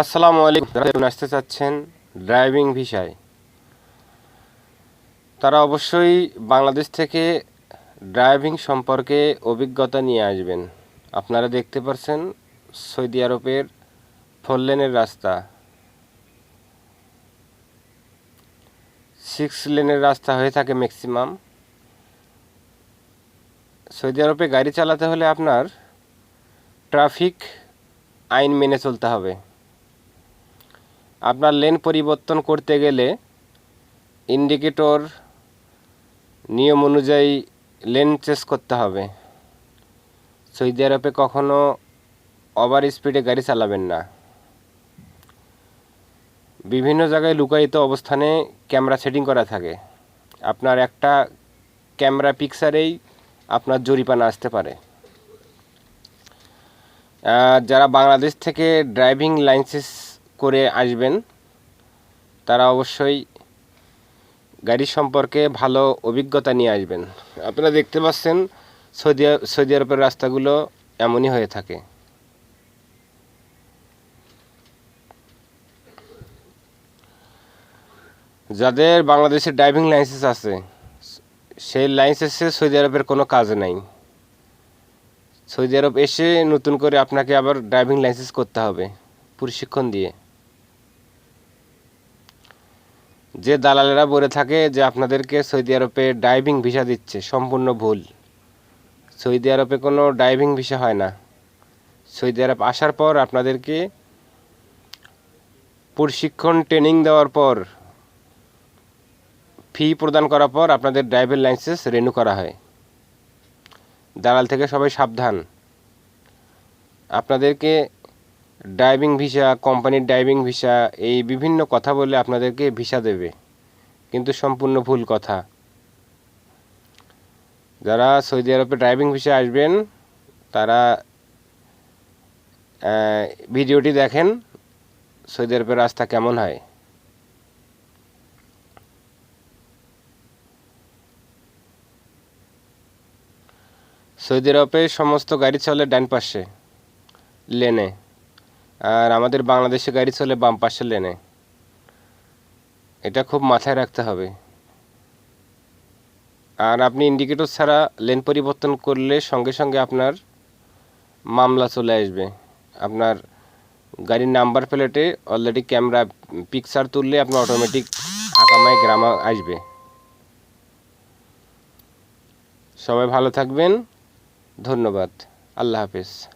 আসসালামু আলাইকুম। যারা আসতে চাচ্ছেন ড্রাইভিং ভিসায়, তারা অবশ্যই বাংলাদেশ থেকে ড্রাইভিং সম্পর্কে অভিজ্ঞতা নিয়ে আসবেন। আপনারা দেখতে পাচ্ছেন সৌদি আরবের ফোর লেনের রাস্তা। সিক্স লেনের রাস্তা হয়ে থাকে ম্যাক্সিমাম। সৌদি আরবে গাড়ি চালাতে হলে আপনার ট্রাফিক আইন মেনে চলতে হবে। আপনার লেন পরিবর্তন করতে গেলে ইন্ডিকেটর নিয়ম অনুযায়ী লেন চেস করতে হবে। সৌদি আরবে কখনো ওভার স্পিডে গাড়ি চালাবেন না। বিভিন্ন জায়গায় লুকায়িত অবস্থানে ক্যামেরা সেটিং করা থাকে। আপনার একটা ক্যামেরা পিকচারেই আপনার জরিপানা আসতে পারে। যারা বাংলাদেশ থেকে ড্রাইভিং লাইসেন্স করে আসবেন, তারা অবশ্যই গাড়ি সম্পর্কে ভালো অভিজ্ঞতা নিয়ে আসবেন। আপনারা দেখতে পাচ্ছেন, সৌদি সৌদি আরবের রাস্তাগুলো এমনই হয়ে থাকে। যাদের বাংলাদেশে ড্রাইভিং লাইসেন্স আছে, সেই লাইসেন্সে সৌদি আরবের কোনো কাজ নাই। সৌদি আরব এসে নতুন করে আপনাকে আবার ড্রাইভিং লাইসেন্স করতে হবে, প্রশিক্ষণ দিয়ে। যে দালালেরা বলে থাকে যে আপনাদেরকে সৌদি আরবে ড্রাইভিং ভিসা দিচ্ছে, সম্পূর্ণ ভুল। সৌদি আরবে কোনো ড্রাইভিং ভিসা হয় না। সৌদি আরব আসার পর আপনাদেরকে প্রশিক্ষণ ট্রেনিং দেওয়ার পর ফি প্রদান করার পর আপনাদের ড্রাইভিং লাইসেন্স রেনু করা হয়। দালাল থেকে সবাই সাবধান। আপনাদেরকে ড্রাইভিং ভিসা কোম্পানির ড্রাইভিং ভিসা এই বিভিন্ন কথা বলে আপনাদেরকে ভিসা দেবে। কিন্তু সম্পূর্ণ ভুল কথা। যারা সৌদি আরবে ড্রাইভিং ভিসা আসবেন, তারা ভিডিওটি দেখেন, সৌদি আরবের রাস্তা কেমন হয়। সৌদি আরবে সমস্ত গাড়ি চলে ডান পাশে, লেনে। আর আমাদের বাংলাদেশে গাড়ি চলে বাম পাশের লেনে এটা খুব মাথায় রাখতে হবে। আর আপনি ইন্ডিকেটর ছাড়া লেন পরিবর্তন করলে সঙ্গে সঙ্গে আপনার মামলা চলে আসবে। আপনার গাড়ির নাম্বার প্লেটে অলরেডি ক্যামেরা পিকচার তুললে আপনার অটোমেটিক আকামায় গ্রামা আসবে। সবাই ভালো থাকবেন। ধন্যবাদ। আল্লাহ হাফেজ।